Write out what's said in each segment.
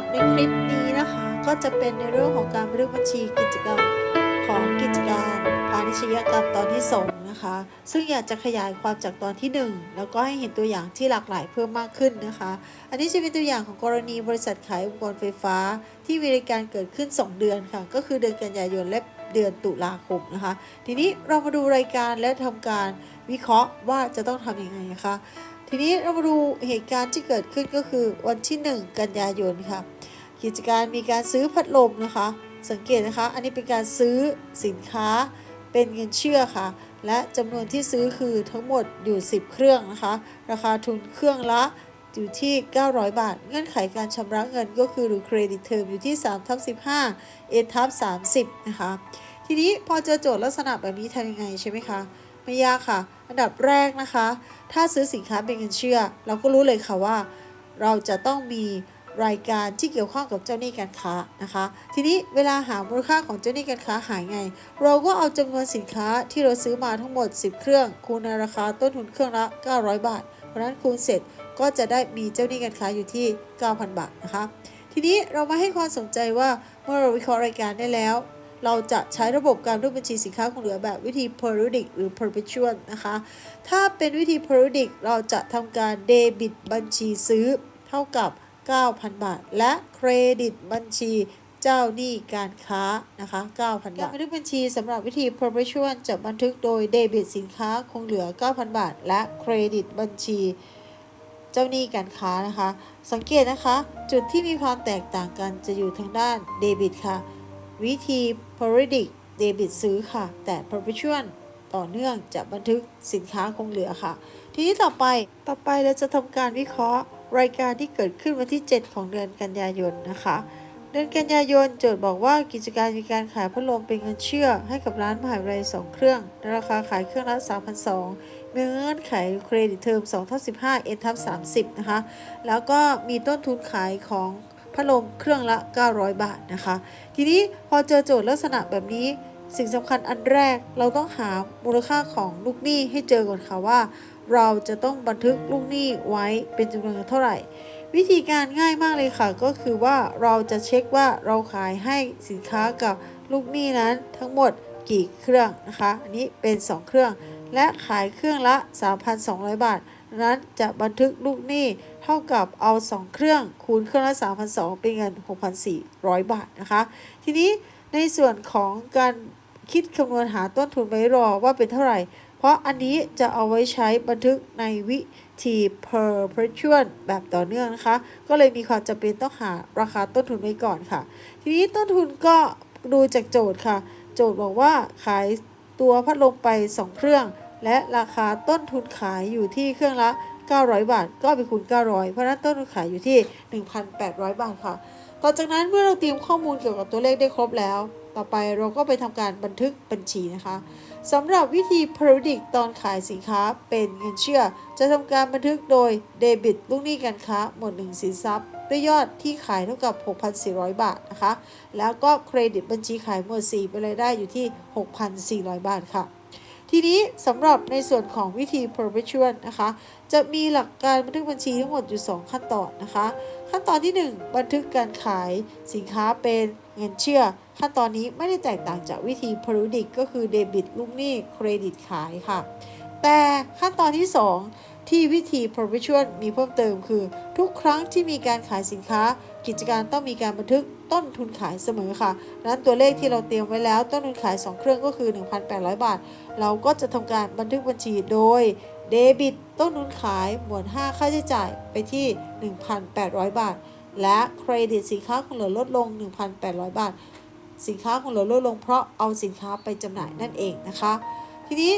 ับในคลิปนี้นะคะ ก็จะเป็นในเรื่องของการบันทึกบัญชีกิจกรรมของกิจการพาณิชยกรรมตอนที่สองนะคะ ซึ่งอยากจะขยายความจากตอนที่หนึ่งแล้วก็ให้เห็นตัวอย่างที่หลากหลายเพิ่มมากขึ้นนะคะ อันนี้จะเป็นตัวอย่างของกรณีบริษัทขายอุปกรณ์ไฟฟ้า ที่มีรายการเกิดขึ้น 2 เดือนค่ะ ก็คือเดือนกันยายนและเดือนตุลาคมนะคะ ทีนี้เรามาดูรายการและทำการวิเคราะห์ว่าจะต้องทำยังไงนะคะ ทีนี้เรามาดูเหตุการณ์ที่เกิดขึ้นก็คือวันที่ 1 กันยายนค่ะ กิจการมีการซื้อพัดลมนะคะ สังเกตนะคะ อันนี้เป็นการซื้อสินค้าเป็นเงินเชื่อค่ะ และจำนวนที่ซื้อคือทั้งหมดอยู่ 10 เครื่องนะคะ ราคาทุนเครื่องละอยู่ที่ 900 บาท เงื่อนไขการชำระเงินก็คือหรือเครดิตเทอมอยู่ที่3ทับ15 n ทับ30 นะคะ ทีนี้พอเจอโจทย์ลักษณะแบบนี้ทำยังไงใช่ไหมคะ ไม่ยากค่ะ อันดับแรกนะคะ ถ้าซื้อสินค้าเป็นเงินเชื่อ เราก็รู้เลยค่ะว่า เราจะต้องมีรายการที่เกี่ยวข้องกับเจ้าหนี้การค้านะคะ ทีนี้เวลาหามูลค่าของเจ้าหนี้การค้าหายไง เราก็เอาจำนวนสินค้าที่เราซื้อมาทั้งหมด 10 เครื่อง คูณในราคาต้นทุนเครื่องละ 900 บาท เพราะฉะนั้นคูณเสร็จก็จะได้มีเจ้าหนี้การค้าอยู่ที่ 9,000 บาทนะคะ ทีนี้เรามาให้ความสนใจว่าเมื่อเราวิเคราะห์รายการได้แล้ว เราจะใช้ระบบการรูดบัญชีสินค้าคงเหลือแบบวิธี periodic หรือ perpetual นะคะ ถ้าเป็นวิธี periodic เราจะทำการเดบิตบัญชีซื้อเท่ากับ 9,000 บาท และเครดิตบัญชีเจ้าหนี้การค้านะคะ 9,000 บาท การบันทึกบัญชีสำหรับวิธี perpetual จะบันทึกโดยเดบิตสินค้าคงเหลือ 9,000 บาท และเครดิตบัญชีเจ้าหนี้การค้านะคะ สังเกตนะคะ จุดที่มีความแตกต่างกันจะอยู่ทางด้านเดบิตค่ะ วิธี periodic เดบิตซื้อค่ะ แต่ perpetual ต่อเนื่องจะบันทึกสินค้าคงเหลือค่ะ ทีนี้ต่อไปต่อไปเราจะทำการวิเคราะห์ รายการที่เกิดขึ้นวันที่ 7 ของเดือนกันยายนนะคะ เดือนกันยายนโจทย์บอกว่ากิจการมีการขายพัดลมเป็นเงินเชื่อ ให้กับร้านมหาวิทยาลัย2เครื่องในราคาขายเครื่องละ3,200มีเงื่อนไขเครดิตเทอม2ทับ15 n ทับ30 นะคะ แล้วก็มีต้นทุนขายของ พัดลมเครื่องละ 900 บาทนะคะ ทีนี้พอเจอโจทย์ลักษณะแบบนี้สิ่งสำคัญอันแรกเราต้องหามูลค่าของลูกหนี้ให้เจอก่อนค่ะว่า เราจะต้องบันทึกลูกหนี้ไว้เป็นจำนวนเท่าไหร่ วิธีการง่ายมากเลยค่ะ ก็คือว่าเราจะเช็คว่าเราขายให้สินค้ากับลูกหนี้นั้นทั้งหมดกี่เครื่องนะคะ อันนี้เป็น 2 เครื่อง และขายเครื่องละ 3,200 บาท นั้นจะบันทึกลูกหนี้เท่ากับเอา 2 เครื่องคูณเครื่องละ3,200เป็นเงิน 6,400 บาทนะคะ ทีนี้ในส่วนของการคิดคำนวณหาต้นทุนไว้รอว่าเป็นเท่าไหร่ เพราะอันนี้จะเอาไว้ใช้บันทึกในวิธี perpetual แบบต่อเนื่องนะคะ ก็เลยมีความจำเป็นต้องหาราคาต้นทุนไว้ก่อนค่ะ ทีนี้ต้นทุนก็ดูจากโจทย์ค่ะ โจทย์บอกว่าขายตัวพัดลมไป 2 เครื่อง และราคาต้นทุนขายอยู่ที่เครื่องละ 900 บาท ก็ไปคูณ 900 เพราะนั้นต้นทุนขายอยู่ที่ 1,800 บาทค่ะ ต่อจากนั้นเมื่อเราเตรียมข้อมูลเกี่ยวกับตัวเลขได้ครบแล้ว ต่อไปเราก็ไปทำการบันทึกบัญชีนะคะสำหรับวิธี periodic ตอนขายสินค้าเป็นเงินเชื่อ จะทำการบันทึกโดยเดบิตลูกหนี้การค้าหมวดหนึ่งสินทรัพย์ด้วยยอดที่ขายเท่ากับ 6,400 บาทนะคะ แล้วก็เครดิตบัญชีขายหมวด4เป็นรายได้อยู่ที่ 6,400 บาทค่ะ ทีนี้สำหรับในส่วนของวิธี perpetual นะคะ จะมีหลักการบันทึกบัญชีทั้งหมดอยู่ 2 ขั้นตอนนะคะ ขั้นตอนที่ 1 บันทึกการขายสินค้าเป็นเงินเชื่อ ขั้นตอนนี้ไม่ได้แตกต่างจากวิธี periodic ก็คือเดบิตลูกหนี้เครดิตขายค่ะ แต่ขั้นตอนที่ 2 ที่วิธี perpetual มีเพิ่มเติมคือ ทุกครั้งที่มีการขายสินค้า กิจการต้องมีการบันทึกต้นทุนขายเสมอค่ะนั้นตัวเลขที่เราเตรียมไว้แล้ว ต้นทุนขาย 2 เครื่องก็คือ 1,800 บาท เราก็จะทำการบันทึกบัญชีโดยเดบิตต้นทุนขายหมวด5ค่าใช้จ่ายไปที่ 1,800 บาท และเครดิตสินค้าคงเหลือลดลง 1,800 บาท สินค้าคงเหลือลดลงเพราะเอาสินค้าไปจำหน่ายนั่นเองนะคะ ทีนี้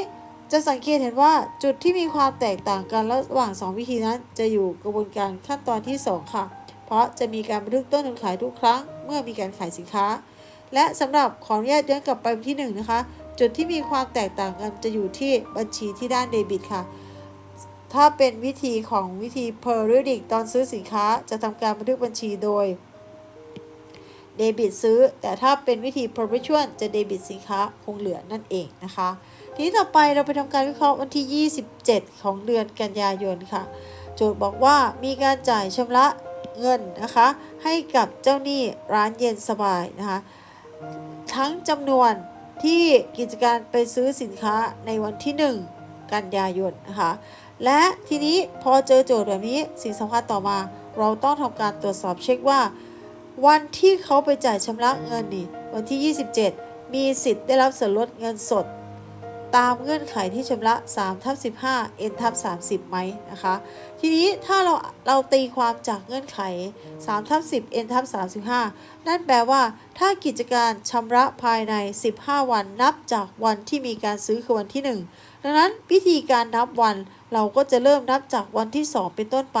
จะสังเกตเห็นว่าจุดที่มีความแตกต่างกันระหว่าง 2 วิธีนั้นจะอยู่กระบวนการขั้นตอนที่ 2 ค่ะ ราะจะมีการบันทึกต้นทุนขายทุกครั้งเมื่อมีการขายสินค้า และสำหรับขออนุญาตย้อนกลับไปวันที่1นะคะ จุดที่มีความแตกต่างกันจะอยู่ที่บัญชีที่ด้านเดบิตค่ะ ถ้าเป็นวิธีของวิธี periodic ตอนซื้อสินค้าจะทำการบันทึกบัญชีโดยเดบิตซื้อ แต่ถ้าเป็นวิธี perpetual จะเดบิตสินค้าคงเหลือนั่นเองนะคะ ทีนี้ต่อไปเราไปทำการวิเคราะห์วันที่ 27 ของเดือนกันยายนค่ะ โจทย์บอกว่ามีการจ่ายชำระ เงินนะคะ ให้กับเจ้าหนี้ร้านเย็นสบายนะคะ ทั้งจำนวนที่กิจการไปซื้อสินค้าในวันที่ 1 กันยายนนะคะและทีนี้พอเจอโจทย์แบบนี้สิ่งสำคัญต่อมา เราต้องทำการตรวจสอบเช็คว่า วันที่เขาไปจ่ายชำระเงินนี่วันที่ 27 มีสิทธิ์ได้รับส่วนลดเงินสด ตามเงื่อนไขที่ชำระ3ทับ15 n ทับ30 ไหมนะคะ ทีนี้ถ้าเราเราตีความจากเงื่อนไข3ทับ10 n ทับ35 นั่นแปลว่า ถ้ากิจการชำระภายใน 15 วันนับจากวันที่มีการซื้อคือวันที่ 1 ดังนั้นวิธีการนับวันเราก็จะเริ่มนับจากวันที่ 2 เป็นต้นไป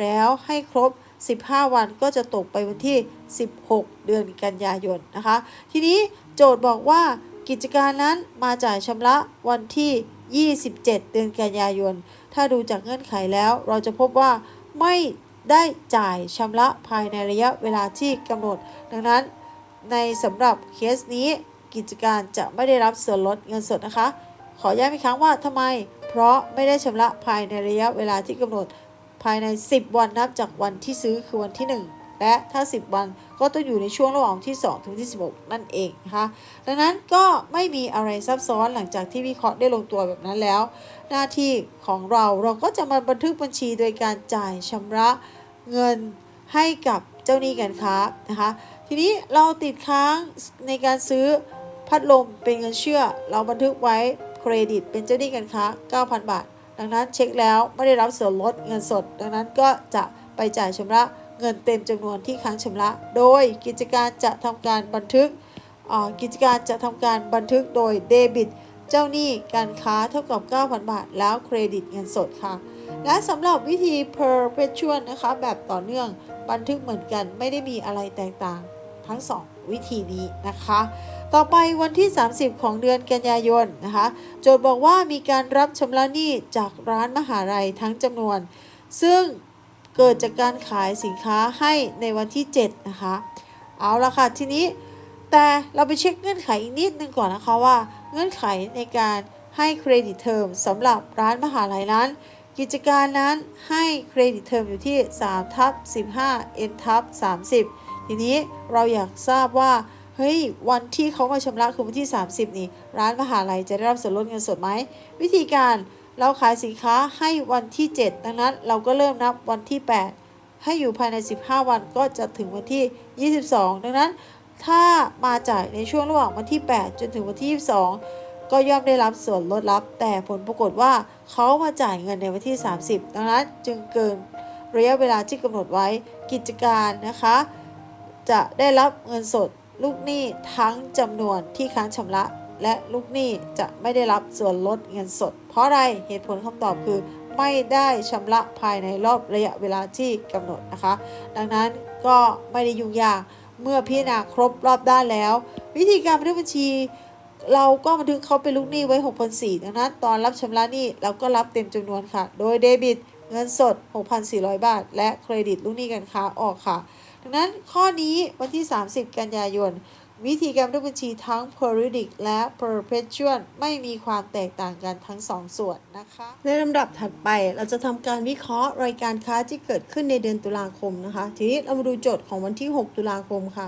แล้วให้ครบ 15 วันก็จะตกไปวันที่ 16 เดือนกันยายนนะคะ ทีนี้โจทย์บอกว่า กิจการนั้นมาจ่ายชำระวันที่ 27 เดือนกันยายน ถ้าดูจากเงื่อนไขแล้ว เราจะพบว่าไม่ได้จ่ายชำระภายในระยะเวลาที่กำหนด ดังนั้นในสำหรับเคสนี้กิจการจะไม่ได้รับส่วนลดเงินสดนะคะ ขอย้ำอีกครั้งว่าทำไม เพราะไม่ได้ชำระภายในระยะเวลาที่กำหนด ภายใน 10 วันนับจากวันที่ซื้อคือวันที่ 1 และถ้า 10 วันก็ต้องอยู่ในช่วงระหว่างที่ 2 ถึงที่ 16 นั่นเองนะคะ ดังนั้นก็ไม่มีอะไรซับซ้อนหลังจากที่วิเคราะห์ได้ลงตัวแบบนั้นแล้ว หน้าที่ของเราเราก็จะมาบันทึกบัญชีโดยการจ่ายชำระเงินให้กับเจ้าหนี้การค้านะคะ ทีนี้เราติดค้างในการซื้อพัดลมเป็นเงินเชื่อ เราบันทึกไว้เครดิตเป็นเจ้าหนี้การค้า 9,000 บาท ดังนั้นเช็คแล้วไม่ได้รับส่วนลดเงินสด ดังนั้นก็จะไปจ่ายชำระ เงินเต็มจำนวนที่ค้างชำระ โดยกิจการจะทำการบันทึกกิจการจะทำการบันทึกโดยเดบิต เจ้าหนี้การค้าเท่ากับ 9,000 บาท แล้วเครดิตเงินสดค่ะ และสำหรับวิธี perpetual นะคะแบบต่อเนื่องบันทึกเหมือนกันไม่ได้มีอะไรแตกต่างทั้ง 2 วิธีนี้นะคะ ต่อไปวันที่ 30 ของเดือนกันยายนนะคะ โจทย์บอกว่ามีการรับชำระหนี้จากร้านมหาลัยทั้งจำนวน ซึ่ง เกิดจากการขายสินค้าให้ในวันที่ 7 นะคะ เอาละค่ะ ทีนี้แต่เราไปเช็คเงื่อนไขอีกนิดนึงก่อนนะคะว่า เงื่อนไขในการให้เครดิตเทอมสำหรับร้านมหาลัยนั้น กิจการนั้นให้เครดิตเทอมอยู่ที่3ทับ15 n ทับ30 ทีนี้เราอยากทราบว่าเฮ้ยวันที่เขามาชำระคือวันที่ 30 นี่ ร้านมหาลัยจะได้รับส่วนลดเงินสดไหม วิธีการ เราขายสินค้าให้วันที่ 7 ดังนั้นเราก็เริ่มนับวันที่ 8 ให้อยู่ภายใน 15 วันก็จะถึงวันที่ 22 ดังนั้น ถ้ามาจ่ายในช่วงระหว่างวันที่ 8 จนถึงวันที่ 22 ก็ย่อมได้รับส่วนลดลับ แต่ผลปรากฏว่าเขามาจ่ายเงินในวันที่ 30 ดังนั้นจึงเกินระยะเวลาที่กำหนดไว้กิจการนะคะ จะได้รับเงินสดลูกหนี้ทั้งจำนวนที่ค้างชำระ และลูกหนี้จะไม่ได้รับส่วนลดเงินสด เพราะอะไรเหตุผลคำตอบคือ ไม่ได้ชำระภายในรอบระยะเวลาที่กำหนดนะคะ ดังนั้นก็ไม่ได้ยุ่งยากเมื่อพิจารณาครบรอบด้านแล้ว วิธีการบันทึกบัญชี เราก็บันทึกเขาเป็นลูกหนี้ไว้6,400ดังนั้นตอนรับชำระหนี้เราก็รับเต็มจำนวนค่ะ โดยเดบิตเงินสด 6,400 บาท และเครดิตลูกหนี้การค้าออกค่ะ ดังนั้นข้อนี้วันที่ 30 กันยายน วิธีการบันทึกบัญชีทั้ง periodic และ perpetual ไม่มีความแตกต่างกันทั้ง2ส่วนนะคะ ในลำดับถัดไปเราจะทำการวิเคราะห์รายการค้าที่เกิดขึ้นในเดือนตุลาคมนะคะ ทีนี้เรามาดูโจทย์ของวันที่ 6 ตุลาคมค่ะ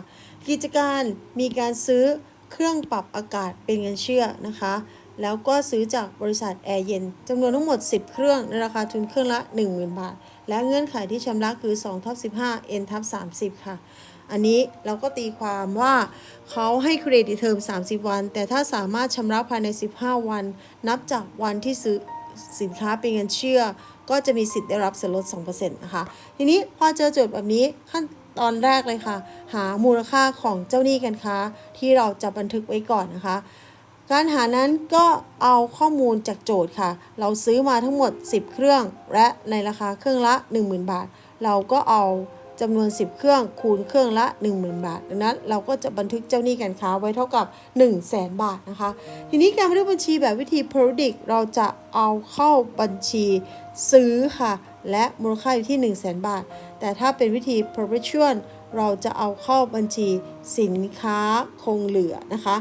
กิจการมีการซื้อเครื่องปรับอากาศเป็นเงินเชื่อนะคะ แล้วก็ซื้อจากบริษัทแอร์เย็นจำนวนทั้งหมด 10 เครื่องในราคาทุนเครื่องละ 10,000 บาท และเงื่อนไขที่ชำระคือ2ทับ15 n ทับ30 ค่ะ อันนี้เราก็ตีความว่าเขาให้เครดิตเทอม 30 วัน แต่ถ้าสามารถชำระภายใน 15 วัน นับจากวันที่ซื้อสินค้าเป็นเงินเชื่อ ก็จะมีสิทธิ์ได้รับส่วนลด 2%นะคะ ทีนี้พอเจอโจทย์แบบนี้ขั้นตอนแรกเลยค่ะ หามูลค่าของเจ้าหนี้กันค้าที่เราจะบันทึกไว้ก่อนนะคะ การหานั้นก็เอาข้อมูลจากโจทย์ค่ะ เราซื้อมาทั้งหมด 10 เครื่อง และในราคาเครื่องละ 10,000 บาท เราก็เอา จำนวน 10 เครื่องคูณเครื่องละ 10,000 บาท ดังนั้นเราก็จะบันทึกเจ้าหนี้การค้าไว้เท่ากับ 1 0 0 0 0แบาทนะคะ ทีนี้การบันทึกบัญชีแบบวิธี periodic เราจะเอาเข้าบัญชีซื้อค่ะ และมูลค่าอยู่ที่ 1 0 0 0 0แบาท แต่ถ้าเป็นวิธี perpetual เราจะเอาเข้าบัญชีสินค้าคงเหลือนะคะ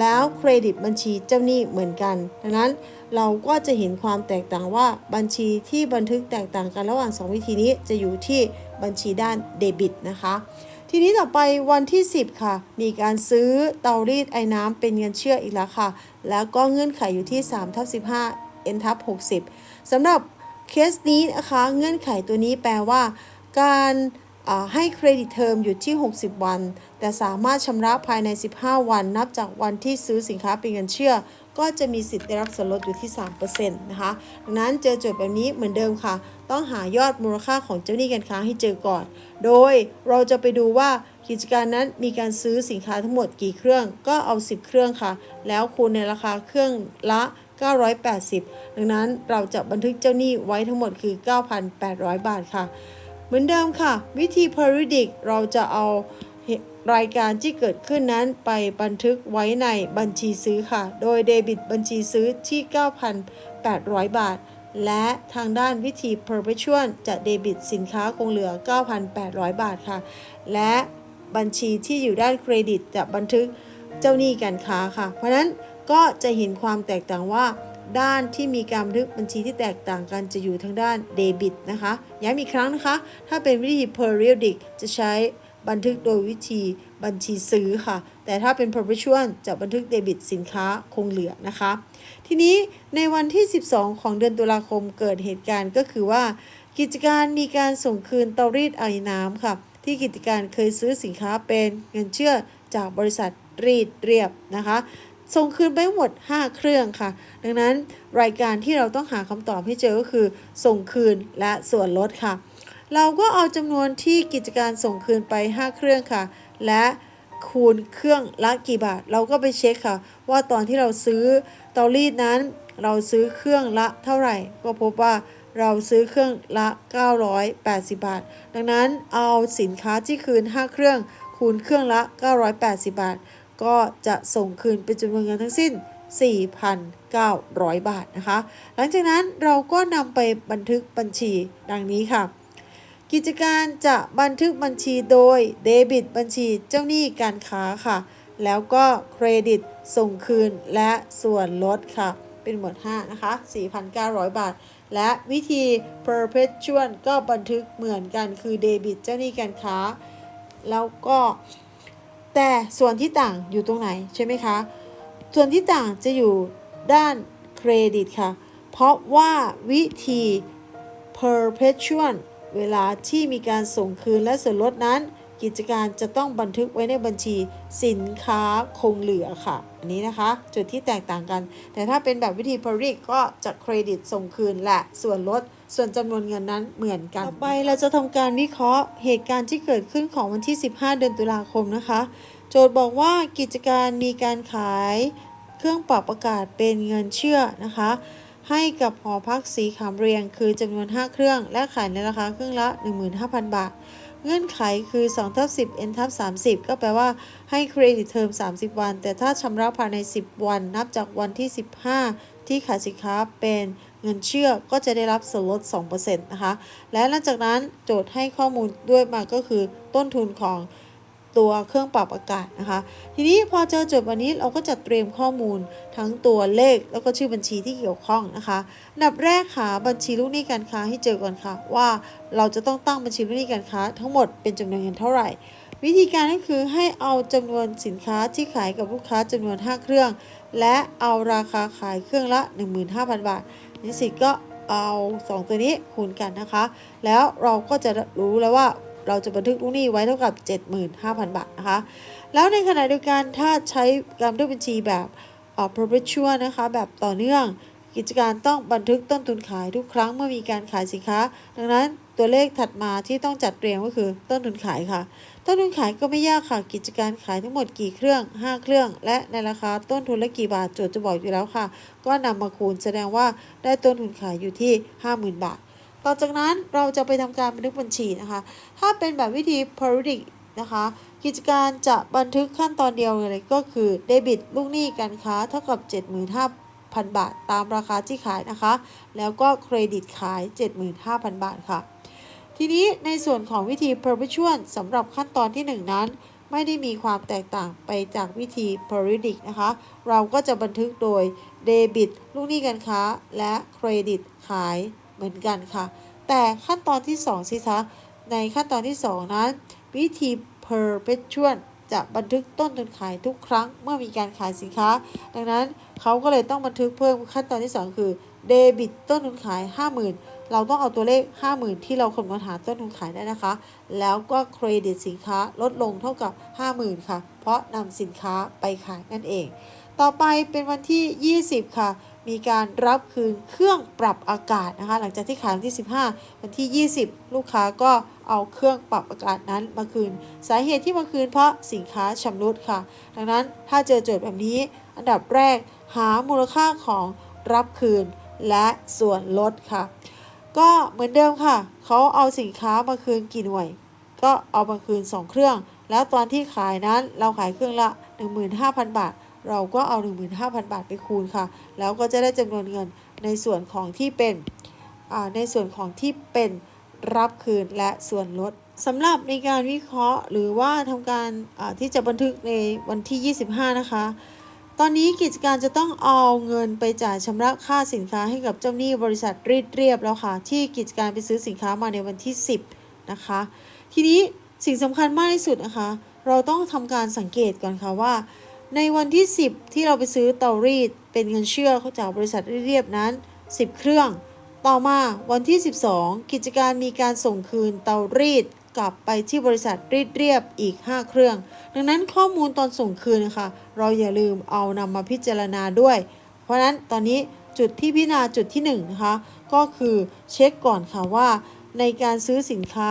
แล้วเครดิตบัญชีเจ้าหนี้เหมือนกัน ดังนั้น เราก็จะเห็นความแตกต่างว่าบัญชีที่บันทึกแตกต่างกันระหว่าง 2 วิธีนี้จะอยู่ที่บัญชีด้านเดบิตนะคะ ทีนี้ต่อไปวันที่ 10 ค่ะ มีการซื้อเตารีดไอ้น้ำเป็นเงินเชื่ออีกแล้วค่ะ แล้วก็เงื่อนไขอยู่ที่3ทับ15 n ทับ60สำหรับเคสนี้นะคะเงื่อนไขตัวนี้แปลว่า การให้เครดิตเทอมอยู่ที่ 60 วัน แต่สามารถชำระภายใน 15 วัน นับจากวันที่ซื้อสินค้าเป็นเงินเชื่อ ก็จะมีสิทธิ์ได้รับส่วนลดอยู่ที่ 3%นะคะดังนั้นเจอโจทย์แบบนี้เหมือนเดิมค่ะ ต้องหายอดมูลค่าของเจ้าหนี้การค้าให้เจอก่อน โดยเราจะไปดูว่ากิจการนั้นมีการซื้อสินค้าทั้งหมดกี่เครื่อง ก็เอา 10 เครื่องค่ะ แล้วคูณในราคาเครื่องละ 980 ดังนั้นเราจะบันทึกเจ้าหนี้ไว้ทั้งหมดคือ 9,800 บาทค่ะ เหมือนเดิมค่ะ วิธี periodic เราจะเอา รายการที่เกิดขึ้นนั้นไปบันทึกไว้ในบัญชีซื้อค่ะ โดยเดบิตบัญชีซื้อที่ 9,800 บาท และทางด้านวิธี perpetual จะเดบิตสินค้าคงเหลือ 9,800 บาทค่ะ และบัญชีที่อยู่ด้านเครดิตจะบันทึกเจ้าหนี้การค้าค่ะ เพราะนั้นก็จะเห็นความแตกต่างว่าด้านที่มีการบันทึกบัญชีที่แตกต่างกันจะอยู่ทางด้านเดบิตนะคะ ย้ำอีกครั้งนะคะ ถ้าเป็นวิธี periodic จะใช้ บันทึกโดยวิธีบัญชีซื้อค่ะ แต่ถ้าเป็น perpetual จะบันทึกเดบิตสินค้าคงเหลือนะคะ ทีนี้ในวันที่ 12 ของเดือนตุลาคมเกิดเหตุการณ์ก็คือว่า กิจการมีการส่งคืนเตารีดไอ้น้ำค่ะ ที่กิจการเคยซื้อสินค้าเป็นเงินเชื่อจากบริษัทรีดเรียบนะคะส่งคืนไปหมด 5 เครื่องค่ะ ดังนั้นรายการที่เราต้องหาคำตอบให้เจอก็คือ ส่งคืนและส่วนลดค่ะ เราก็เอาจำนวนที่กิจการส่งคืนไป 5 เครื่องค่ะ และคูณเครื่องละกี่บาท เราก็ไปเช็คค่ะ ว่าตอนที่เราซื้อเตารีดนั้น เราซื้อเครื่องละเท่าไหร่ ก็พบว่าเราซื้อเครื่องละ 980 บาท ดังนั้นเอาสินค้าที่คืน 5 เครื่อง คูณเครื่องละ 980 บาท ก็จะส่งคืนเป็นจำนวนเงินทั้งสิ้น 4,900 บาทนะคะ หลังจากนั้นเราก็นำไปบันทึกบัญชีดังนี้ค่ะ กิจการจะบันทึกบัญชีโดยเดบิตบัญชีเจ้าหนี้การค้าค่ะ แล้วก็เครดิตส่งคืนและส่วนลดค่ะ เป็นหมวด5นะคะ 4,900 บาท และวิธี perpetual ก็บันทึกเหมือนกันคือเดบิตเจ้าหนี้การค้า แล้วก็แต่ส่วนที่ต่างอยู่ตรงไหนใช่ไหมคะ ส่วนที่ต่างจะอยู่ด้านเครดิตค่ะ เพราะว่าวิธี perpetual เวลาที่มีการส่งคืนและส่วนลดนั้น กิจการจะต้องบันทึกไว้ในบัญชีสินค้าคงเหลือค่ะ อันนี้นะคะ จุดที่แตกต่างกัน แต่ถ้าเป็นแบบวิธี periodic ก็จะเครดิตส่งคืนและส่วนลดส่วนจำนวนเงินนั้นเหมือนกัน ต่อไปเราจะทำการวิเคราะห์เหตุการณ์ที่เกิดขึ้นของวันที่ 15 เดือนตุลาคมนะคะ โจทย์บอกว่ากิจการมีการขายเครื่องปรับอากาศเป็นเงินเชื่อนะคะ ให้กับหอพักสีขามเรียงคือจำนวน 5 เครื่อง และขายในราคาเครื่องละ 15,000 บาท เงื่อนไขคือ2ทับ10 n ทับ30 ก็แปลว่าให้เครดิตเทอม 30 วัน แต่ถ้าชำระภายใน 10 วัน นับจากวันที่ 15 ที่ขายสินค้าเป็นเงินเชื่อก็จะได้รับส่วนลด 2%นะคะ และหลังจากนั้นโจทย์ให้ข้อมูลด้วยมาก็คือต้นทุนของ ตัวเครื่องปรับอากาศนะคะ ทีนี้พอเจอจทย์วันนี้เราก็จะเตรียมข้อมูลทั้งตัวเลขแล้วก็ชื่อบัญชีที่เกี่ยวข้องนะคะอันดับแรกหาบัญชีลูกหนี้การค้าให้เจอก่อนค่ะ ว่าเราจะต้องตั้งบัญชีลูกหนี้การค้า ทั้งหมดเป็นจำนวนเงินเท่าไหร่ วิธีการก็คือให้เอาจำนวนสินค้าที่ขายกับลูกค้าจำนวน 5 เครื่อง และเอาราคาขายเครื่องละ 15,000 บาทนิสิตก็เอา 2 ตัวนี้คูณกันนะคะ แล้วเราก็จะรู้แล้วว่า เราจะบันทึกลูกหนี้ไว้เท่ากับ 75,000 บาทนะคะ แล้วในขณะเดียวกันถ้าใช้การบันทึกบัญชีแบบเอ่อ perpetual นะคะ แบบต่อเนื่องกิจการต้องบันทึกต้นทุนขายทุกครั้งเมื่อมีการขายสินค้า ดังนั้นตัวเลขถัดมาที่ต้องจัดเรียงก็คือต้นทุนขายค่ะ ต้นทุนขายก็ไม่ยากค่ะ กิจการขายทั้งหมดกี่เครื่อง 5 เครื่อง และในราคาต้นทุนละกี่บาทโจทย์จะบอกอยู่แล้วค่ะ ก็นำมาคูณแสดงว่าได้ต้นทุนขายอยู่ที่ 50,000 บาท ต่อจากนั้นเราจะไปทำการบันทึกบัญชีนะคะ ถ้าเป็นแบบวิธี periodic นะคะ กิจการจะบันทึกขั้นตอนเดียวเลยก็คือเดบิตลูกหนี้การค้าเท่ากับ 75,000 บาท ตามราคาที่ขายนะคะ แล้วก็เครดิตขาย 75,000 บาทค่ะ ทีนี้ในส่วนของวิธี perpetual สำหรับขั้นตอนที่ 1 นั้น ไม่ได้มีความแตกต่างไปจากวิธี periodic นะคะ เราก็จะบันทึกโดยเดบิตลูกหนี้การค้าและเครดิตขาย เหมือนกันค่ะ แต่ขั้นตอนที่ 2 สิคะ ในขั้นตอนที่ 2 นั้น วิธี perpetual จะบันทึกต้นทุนขายทุกครั้งเมื่อมีการขายสินค้า ดังนั้นเขาก็เลยต้องบันทึกเพิ่มขั้นตอนที่ 2 คือเดบิตต้นทุนขาย 50,000 เราต้องเอาตัวเลข 50,000 ที่เราคำนวณหาต้นทุนขายได้นะคะ แล้วก็เครดิตสินค้าลดลงเท่ากับ 50,000 ค่ะ เพราะนำสินค้าไปขายนั่นเอง ต่อไปเป็นวันที่ 20 ค่ะ มีการรับคืนเครื่องปรับอากาศนะคะหลังจากที่ขายวันที่ 15 วันที่ 20 ลูกค้าก็เอาเครื่องปรับอากาศนั้นมาคืน สาเหตุที่มาคืนเพราะสินค้าชำรุดค่ะ ดังนั้นถ้าเจอโจทย์แบบนี้ อันดับแรกหามูลค่าของรับคืนและส่วนลดค่ะ ก็เหมือนเดิมค่ะ เขาเอาสินค้ามาคืนกี่หน่วย ก็เอามาคืน 2 เครื่อง แล้วตอนที่ขายนั้นเราขายเครื่องละ 15,000 บาท เราก็เอา 15,000 บาทไปคูณค่ะ แล้วก็จะได้จำนวนเงินในส่วนของที่เป็นในส่วนของที่เป็นรับคืนและส่วนลดสำหรับในการวิเคราะห์หรือว่าทำการที่จะบันทึกในวันที่ 25 นะคะ ตอนนี้กิจการจะต้องเอาเงินไปจ่ายชำระค่าสินค้าให้กับเจ้าหนี้บริษัทรีดเรียบแล้วค่ะ ที่กิจการไปซื้อสินค้ามาในวันที่ 10 นะคะ ทีนี้สิ่งสำคัญมากที่สุดนะคะ เราต้องทำการสังเกตก่อนค่ะว่า ในวันที่ 10 ที่เราไปซื้อเตารีด เป็นเงินเชื่อจากบริษัทเรียบนั้น 10 เครื่อง ต่อมาวันที่ 12 กิจการมีการส่งคืนเตารีดกลับไปที่บริษัทรีดเรียบอีก 5 เครื่อง ดังนั้นข้อมูลตอนส่งคืนนะคะเราอย่าลืมเอานำมาพิจารณาด้วย เพราะนั้นตอนนี้จุดที่พิจารณาจุดที่1นะคะก็คือเช็คก่อนค่ะว่า ในการซื้อสินค้า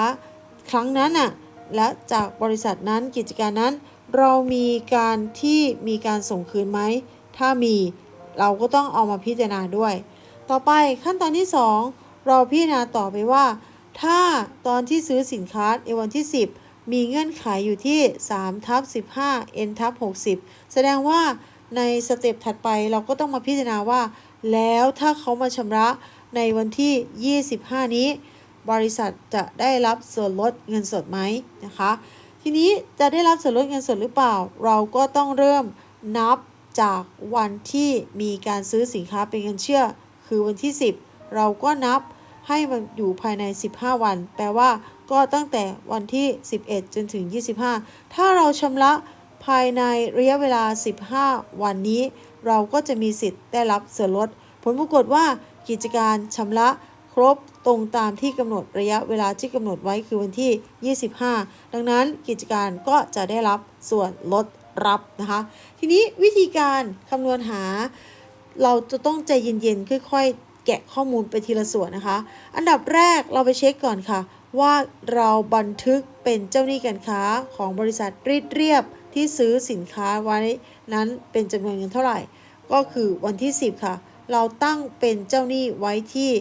ครั้งนั้นน่ะ และจากบริษัทนั้นกิจการนั้น เรามีการที่มีการส่งคืนไหม ถ้ามีเราก็ต้องเอามาพิจารณาด้วย ต่อไปขั้นตอนที่ 2 เราพิจารณาต่อไปว่า ถ้าตอนที่ซื้อสินค้าในวันที่ 10 มีเงื่อนไขอยู่ที่3ทับ15 n ทับ60 แสดงว่าในสเต็ปถัดไปเราก็ต้องมาพิจารณาว่า แล้วถ้าเขามาชำระในวันที่ 25 นี้ บริษัทจะได้รับส่วนลดเงินสดไหมนะคะ ทีนี้จะได้รับส่วนลดเงินสดหรือเปล่า เราก็ต้องเริ่มนับจากวันที่มีการซื้อสินค้าเป็นเงินเชื่อ คือวันที่ 10 เราก็นับให้มันอยู่ภายใน 15 วัน แปลว่าก็ตั้งแต่วันที่ 11 จนถึง 25 ถ้าเราชำระภายในระยะเวลา 15 วันนี้ เราก็จะมีสิทธิ์ได้รับส่วนลด ผลปรากฏว่ากิจการชำระ ครบตรงตามที่กำหนดระยะเวลาที่กำหนดไว้คือวันที่ 25 ดังนั้นกิจการก็จะได้รับส่วนลดรับนะคะ ทีนี้วิธีการคำนวณหา เราจะต้องใจเย็นๆ ค่อยๆ แกะข้อมูลไปทีละส่วนนะคะ อันดับแรกเราไปเช็คก่อนค่ะ ว่าเราบันทึกเป็นเจ้าหนี้การค้าของบริษัทรีดเรียบที่ซื้อสินค้าไว้นั้นเป็นจำนวนเงินเท่าไหร่ ก็คือวันที่ 10 ค่ะ เราตั้งเป็นเจ้าหนี้ไว้ที่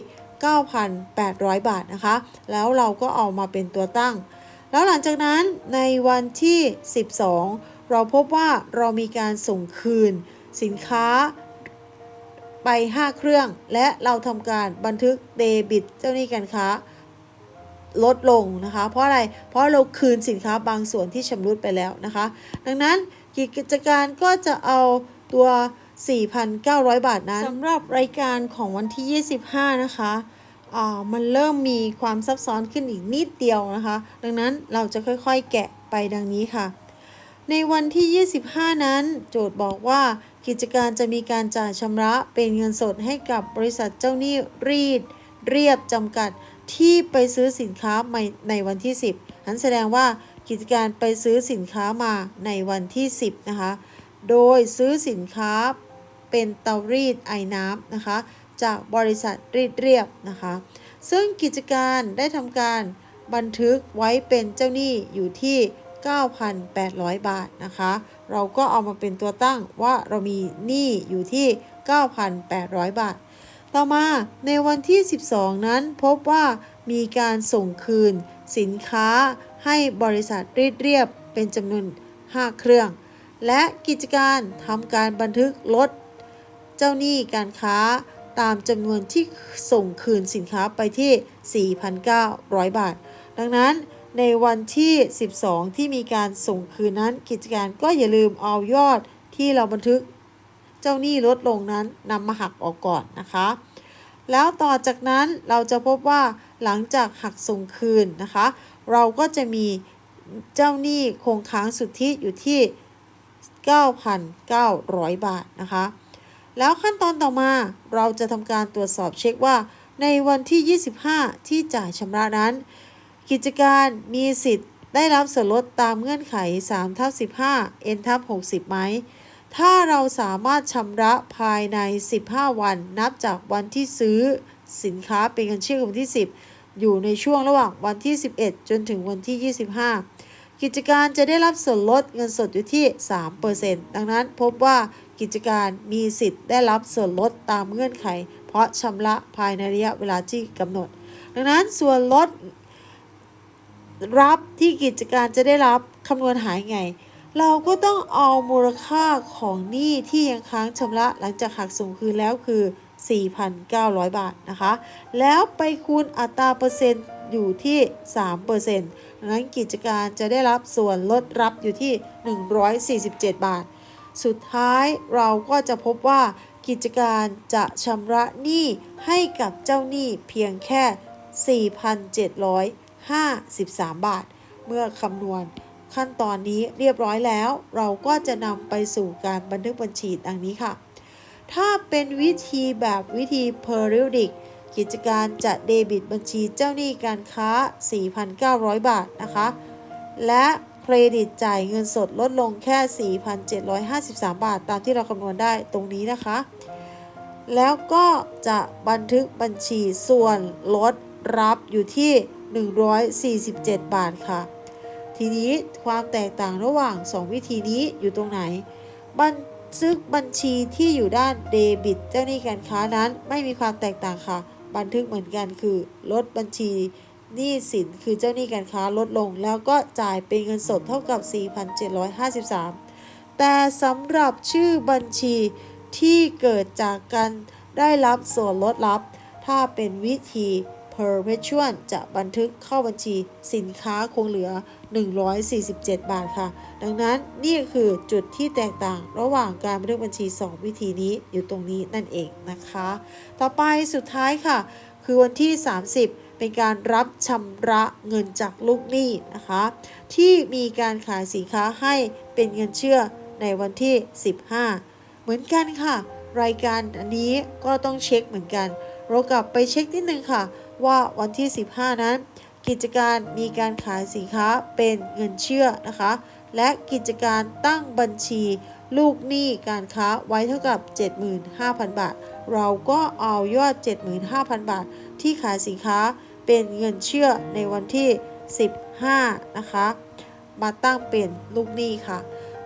9,800 บาทนะคะ แล้วเราก็เอามาเป็นตัวตั้ง แล้วหลังจากนั้นในวันที่ 12 เราพบว่าเรามีการส่งคืนสินค้าไป 5 เครื่อง และเราทำการบันทึกเดบิตเจ้าหนี้การค้าลดลงนะคะ เพราะอะไร เพราะเราคืนสินค้าบางส่วนที่ชำรุดไปแล้วนะคะ ดังนั้นกิจการก็จะเอาตัว 4,900 บาทนั้นสำหรับรายการของวันที่ 25 นะคะอ่ามันเริ่มมีความซับซ้อนขึ้นอีกนิดเดียวนะคะ ดังนั้นเราจะค่อยๆแกะไปดังนี้ค่ะ ในวันที่ 25 นั้น โจทย์บอกว่ากิจการจะมีการจ่ายชำระเป็นเงินสดให้กับบริษัทเจ้าหนี้รีด เรียบจำกัดที่ไปซื้อสินค้าในในวันที่ 10 นั้นแสดงว่ากิจการไปซื้อสินค้ามาในวันที่ 10 นะคะ โดยซื้อสินค้า เป็นเตารีดไอน้ำนะคะ จากบริษัทรีดเรียบนะคะ ซึ่งกิจการได้ทำการบันทึกไว้เป็นเจ้าหนี้อยู่ที่ 9,800 บาทนะคะ เราก็เอามาเป็นตัวตั้งว่าเรามีหนี้อยู่ที่ 9,800 บาท ต่อมาในวันที่ 12 นั้นพบว่ามีการส่งคืนสินค้าให้บริษัทรีดเรียบเป็นจำนวน 5 เครื่อง และกิจการทำการบันทึกลด เจ้าหนี้การค้าตามจำนวนที่ส่งคืนสินค้าไปที่ 4,900 บาท ดังนั้นในวันที่ 12 ที่มีการส่งคืนนั้นกิจการก็อย่าลืมเอายอดที่เราบันทึก เจ้าหนี้ลดลงนั้นนำมาหักออกก่อนนะคะ แล้วต่อจากนั้นเราจะพบว่าหลังจากหักส่งคืนนะคะ เราก็จะมีเจ้าหนี้คงค้างสุทธิอยู่ที่ 9,900 บาทนะคะ แล้วขั้นตอนต่อมาเราจะทำการตรวจสอบเช็คว่า ในวันที่ 25 ที่จ่ายชำระนั้น กิจการมีสิทธิ์ได้รับส่วนลดตามเงื่อนไข3ทับ15 n ทับ60 ไหม ถ้าเราสามารถชำระภายใน 15 วันนับจากวันที่ซื้อสินค้าเป็นเงินเชื่อวันที่ 10 อยู่ในช่วงระหว่างวันที่ 11 จนถึงวันที่ 25 กิจการจะได้รับส่วนลดเงินสดอยู่ที่ 3%ดังนั้นพบว่า กิจการมีสิทธิ์ได้รับส่วนลดตามเงื่อนไข เพราะชำระภายในระยะเวลาที่กำหนด ดังนั้นส่วนลดรับที่กิจการจะได้รับคำนวณหายไง เราก็ต้องเอามูลค่าของหนี้ที่ยังค้างชำระหลังจากหักส่งคืนแล้วคือ 4,900 บาทนะคะ แล้วไปคูณอัตราเปอร์เซ็นต์อยู่ที่ 3%ดังนั้นกิจการจะได้รับส่วนลดรับอยู่ที่ 147 บาท สุดท้ายเราก็จะพบว่ากิจการจะชำระหนี้ให้กับเจ้าหนี้เพียงแค่ 4,753 บาท เมื่อคำนวณขั้นตอนนี้เรียบร้อยแล้ว เราก็จะนำไปสู่การบันทึกบัญชีดังนี้ค่ะ ถ้าเป็นวิธีแบบวิธี periodic กิจการจะเดบิตบัญชีเจ้าหนี้การค้า 4,900 บาทนะคะ และ เครดิตจ่ายเงินสดลดลงแค่ 4,753 บาท ตามที่เราคำนวณได้ตรงนี้นะคะ แล้วก็จะบันทึกบัญชีส่วนลดรับอยู่ที่ 147 บาทค่ะ ทีนี้ความแตกต่างระหว่าง 2 วิธีนี้อยู่ตรงไหน บันทึกบัญชีที่อยู่ด้านเดบิตเจ้าหนี้การค้านั้นไม่มีความแตกต่างค่ะ บันทึกเหมือนกันคือลดบัญชี หนี้สินคือเจ้าหนี้การค้าลดลง แล้วก็จ่ายเป็นเงินสดเท่ากับ 4,753 แต่สำหรับชื่อบัญชีที่เกิดจากการได้รับส่วนลดรับ ถ้าเป็นวิธี perpetual จะบันทึกเข้าบัญชีสินค้าคงเหลือ 147 บาทค่ะ ดังนั้นนี่คือจุดที่แตกต่างระหว่างการบันทึกบัญชี 2 วิธีนี้อยู่ตรงนี้นั่นเองนะคะ ต่อไปสุดท้ายค่ะ คือวันที่ 30 เป็นการรับชำระเงินจากลูกหนี้นะคะ ที่มีการขายสินค้าให้เป็นเงินเชื่อในวันที่ 15 เหมือนกันค่ะ รายการอันนี้ก็ต้องเช็คเหมือนกัน เรากลับไปเช็คนิดนึงค่ะ ว่าวันที่ 15 นั้น กิจการมีการขายสินค้าเป็นเงินเชื่อนะคะ และกิจการตั้งบัญชีลูกหนี้การค้าไว้เท่ากับ 75,000 บาท เราก็เอายอด 75,000 บาท ที่ขายสินค้า เป็นเงินเชื่อในวันที่ 15 นะคะ มาตั้งเป็นลูกหนี้ค่ะ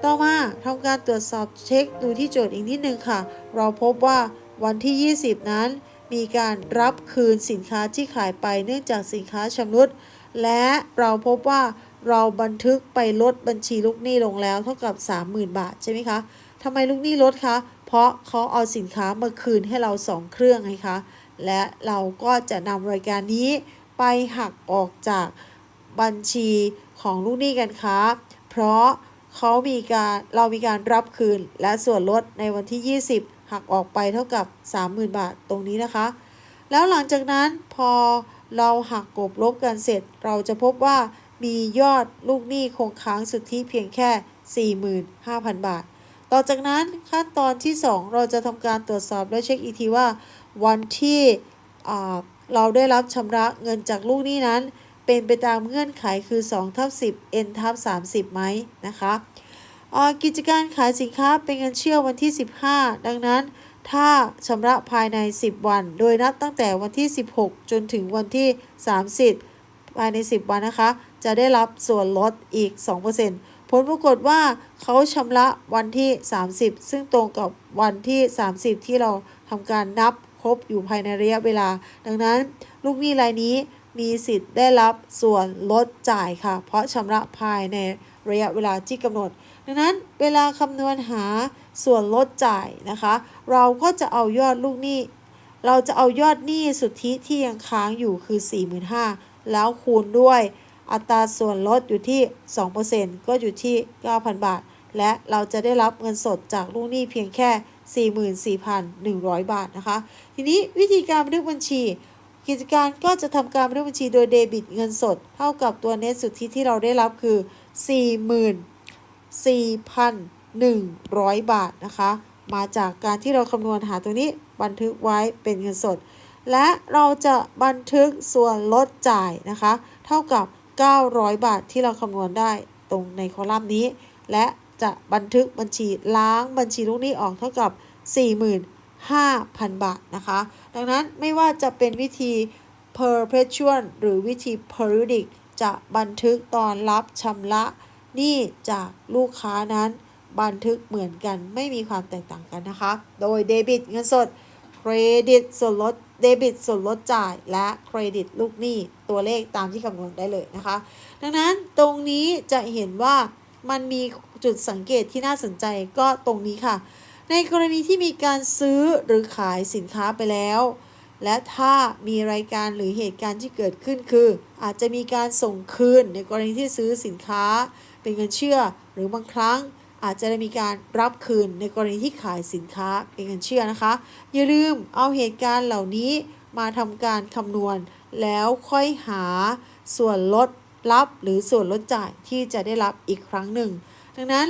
ต่อมาทำการตรวจสอบเช็คดูที่โจทย์อีกนิดนึงค่ะ เราพบว่าวันที่ 20 นั้น มีการรับคืนสินค้าที่ขายไปเนื่องจากสินค้าชำรุด และเราพบว่าเราบันทึกไปลดบัญชีลูกหนี้ลงแล้วเท่ากับ 30,000 บาทใช่ไหมคะทำไมลูกหนี้ลดคะ เพราะเขาเอาสินค้ามาคืนให้เรา 2 เครื่องไงคะ และเราก็จะนำรายการนี้ไปหักออกจากบัญชีของลูกหนี้การค้า เพราะเขามีการเรามีการรับคืนและส่วนลดในวันที่ 20 หักออกไปเท่ากับ 30,000 บาทตรงนี้นะคะ แล้วหลังจากนั้นพอเราหักกบลบกันเสร็จ เราจะพบว่ามียอดลูกหนี้คงค้างสุทธิเพียงแค่ 45,000 บาท ต่อจากนั้นขั้นตอนที่ 2 เราจะทำการตรวจสอบและเช็คอีกทีว่า วันที่เราได้รับชำระเงินจากลูกหนี้นั้น เป็นไปตามเงื่อนไขคือ2ทับ10 n ทับ30ไหมนะคะกิจการขายสินค้าเป็นเงินเชื่อวันที่ 15 ดังนั้น ถ้าชำระภายใน 10 วัน โดยนับตั้งแต่วันที่ 16 จนถึงวันที่ 30 ภายใน 10 วันนะคะ จะได้รับส่วนลดอีก 2%ผลปรากฏว่าเขาชำระวันที่ 30 ซึ่งตรงกับวันที่ 30 ที่เราทำการนับ บอยู่ภายในระยะเวลา ดังนั้น ลูกหนี้รายนี้มีสิทธิ์ได้รับส่วนลดจ่ายค่ะ เพราะชำระภายในระยะเวลาที่กำหนด ดังนั้นเวลาคำนวณหาส่วนลดจ่ายนะคะ เราก็จะเอายอดลูกหนี้ เราจะเอายอดหนี้สุทธิที่ยังค้างอยู่คือ 45,000แล้วคูณด้วยอัตราส่วนลดอยู่ที่ 2%ก็อยู่ที่ 9,000 บาท และเราจะได้รับเงินสดจากลูกหนี้เพียงแค่ 44,100 บาทนะคะ ทีนี้วิธีการบันทึกบัญชี กิจการก็จะทำการบันทึกบัญชีโดยเดบิตเงินสด เท่ากับตัวเน็ตสุทธิที่เราได้รับคือ 44,100 บาทนะคะ มาจากการที่เราคำนวณหาตัวนี้บันทึกไว้เป็นเงินสด และเราจะบันทึกส่วนลดจ่ายนะคะ เท่ากับ 900 บาทที่เราคำนวณได้ตรงในคอลัมน์นี้ และ จะบันทึกบัญชีล้างบัญชีลูกหนี้ออกเท่ากับ 45,000 บาทนะคะ ดังนั้นไม่ว่าจะเป็นวิธี perpetual หรือวิธี periodic จะบันทึกตอนรับชำระหนี้จากลูกค้านั้นบันทึกเหมือนกันไม่มีความแตกต่างกันนะคะ โดยเดบิตเงินสดเครดิตส่วนลดเดบิตส่วนลดจ่ายและเครดิตลูกหนี้ตัวเลขตามที่คำนวณได้เลยนะคะ ดังนั้นตรงนี้จะเห็นว่า มันมีจุดสังเกตที่น่าสนใจก็ตรงนี้ค่ะ ในกรณีที่มีการซื้อหรือขายสินค้าไปแล้ว และถ้ามีรายการหรือเหตุการณ์ที่เกิดขึ้นคือ อาจจะมีการส่งคืนในกรณีที่ซื้อสินค้า เป็นเงินเชื่อ หรือบางครั้งอาจจะได้มีการรับคืนในกรณีที่ขายสินค้าเป็นเงินเชื่อนะคะ อย่าลืมเอาเหตุการณ์เหล่านี้มาทำการคำนวณ แล้วค่อยหาส่วนลด รับหรือส่วนลดจ่ายที่จะได้รับอีกครั้งหนึ่ง ดังนั้น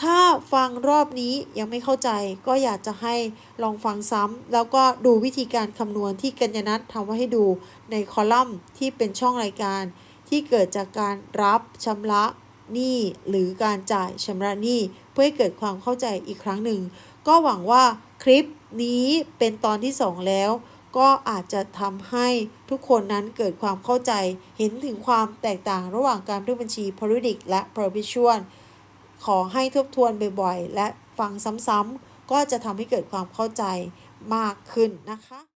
ถ้าฟังรอบนี้ยังไม่เข้าใจก็อยากจะให้ลองฟังซ้ำแล้วก็ดูวิธีการคำนวณที่กัญญนัททำไว้ให้ดูในคอลัมน์ที่เป็นช่องรายการ ที่เกิดจากการรับชำระหนี้หรือการจ่ายชำระหนี้เพื่อให้เกิดความเข้าใจอีกครั้งหนึ่ง ก็หวังว่าคลิปนี้เป็นตอนที่ 2 แล้ว ก็อาจจะทำให้ทุกคนนั้นเกิดความเข้าใจเห็นถึงความแตกต่างระหว่างการบันทึกบัญชี periodic และ perpetual ขอให้ทบทวนบ่อยๆ และฟังซ้ำๆ ก็จะทำให้เกิดความเข้าใจมากขึ้นนะคะ